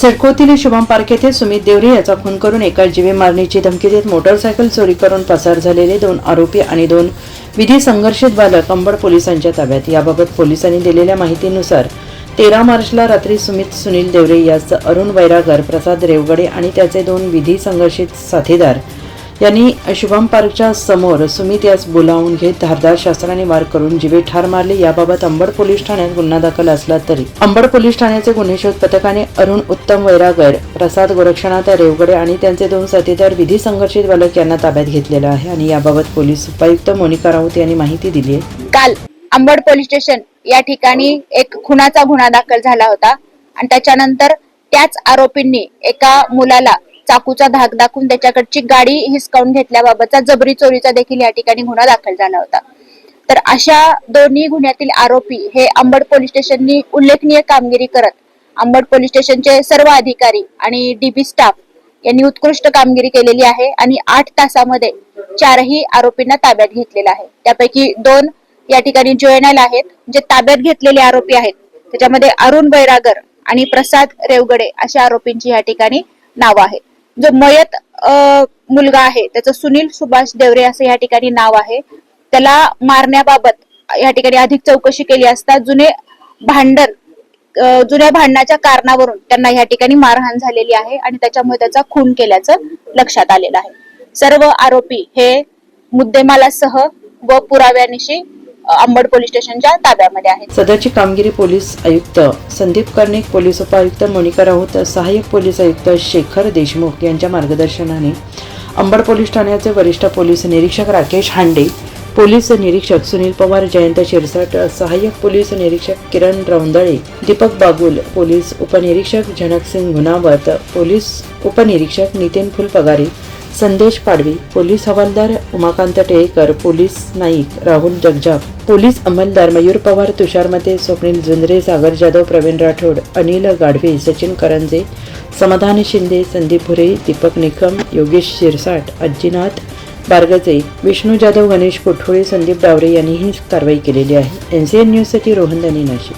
सिडकोतील Shubham park येथे सुमित देवरे याचा खून करून एका जीवे मारण्याची धमकी देत मोटरसायकल चोरी करून पसार झालेले दोन आरोपी आणि दोन विधी संघर्षित बालक अंबड पोलिसांच्या ताब्यात. याबाबत पोलिसांनी दिलेल्या माहितीनुसार तेरा मार्चला रात्री सुमित सुनील देवरे यास अरुण वैरागर प्रसाद रेवगडे आणि त्याचे दोन विधी संघर्षित साथीदार यांनी शुभम पार्कच्या समोर सुमित यास बोलावून घेत धारदार शास्त्राने वार करून जीवे ठार मारले. याबाबत अंबड पोलीस ठाण्यात गुन्हा दाखल असला तरी. अंबड पोलीस ठाण्याचे गुन्हे शोध पथकाने अरुण उत्तम वैरागर प्रसाद गोरक्षनाथ रेवगडे आणि त्यांचे दोन साथीदार विधी संघर्षित बालक यांना ताब्यात घेतलेला आहे आणि याबाबत पोलीस उपायुक्त मोनिका राऊत यांनी माहिती दिली आहे. काल अंबड पोलीस स्टेशन या ठिकाणी एक खुनाचा गुन्हा दाखल झाला होता आणि त्याच्यानंतर त्याच आरोपींनी एका मुलाला चाकूचा धाक दाखवून त्याच्याकडची गाडी हिसकावून घेतल्याबाबतचा जबरी चोरीचा देखील या ठिकाणी गुन्हा दाखल झाला होता. तर अशा दोन्ही गुन्ह्यातील आरोपी हे अंबड पोलीस स्टेशननी उल्लेखनीय कामगिरी करत अंबड पोलीस स्टेशनचे सर्व अधिकारी आणि डीबी स्टाफ यांनी उत्कृष्ट कामगिरी केलेली आहे आणि आठ तासामध्ये चारही आरोपींना ताब्यात घेतलेला आहे. त्यापैकी दोन या ठिकाणी जुएनएल आहेत जे ताब्यात घेतलेले आरोपी आहेत. त्याच्यामध्ये अरुण बैरागर आणि प्रसाद रेवगडे अशा आरोपींची या ठिकाणी नावं आहेत. जो मयत मुलगा आहे त्याचं सुनील सुभाष देवरे असं या ठिकाणी नाव आहे. त्याला मारण्याबाबत या ठिकाणी अधिक चौकशी केली असता जुने भांडण जुन्या भांडणाच्या कारणावरून त्यांना या ठिकाणी मारहाण झालेली आहे आणि त्याच्यामुळे त्याचा खून केल्याचं लक्षात आलेलं आहे. सर्व आरोपी हे मुद्देमालासह व पुराव्यानिशी अंबड पोलीस स्टेशनच्या ताब्यामध्ये आहेत. सदरची कामगिरी पोलीस आयुक्त संदीप कर्णिक पोलीस उपायुक्त मोनिका राऊत सहाय्यक पोलीस आयुक्त शेखर देशमुख यांच्या मार्गदर्शनाने अंबड पोलीस ठाण्याचे वरिष्ठ पोलीस निरीक्षक राकेश हांडे पोलीस निरीक्षक सुनील पवार जयंत शिरसाट सहाय्यक पोलीस निरीक्षक किरण रौंदळे दीपक बागुल पोलीस उपनिरीक्षक जनकसिंग गुणावत पोलीस उपनिरीक्षक नितीन फुलपगारे संदेश पाडवी पोलीस हवालदार उमाकांत टेळेकर पोलीस नाईक राहुल जगजाप पोलीस अंमलदार मयूर पवार तुषार मते स्वप्नील जुंद्रे सागर जाधव प्रवीण राठोड अनिल गाढवे सचिन करंजे समाधान शिंदे संदीप भुरे दीपक निकम योगेश शिरसाट अज्जीनाथ बारगजे विष्णू जाधव गणेश कोठोळे संदीप डावरे यांनी ही कारवाई केलेली आहे. एन सी न्यूजसाठी रोहन दनी नाशिक.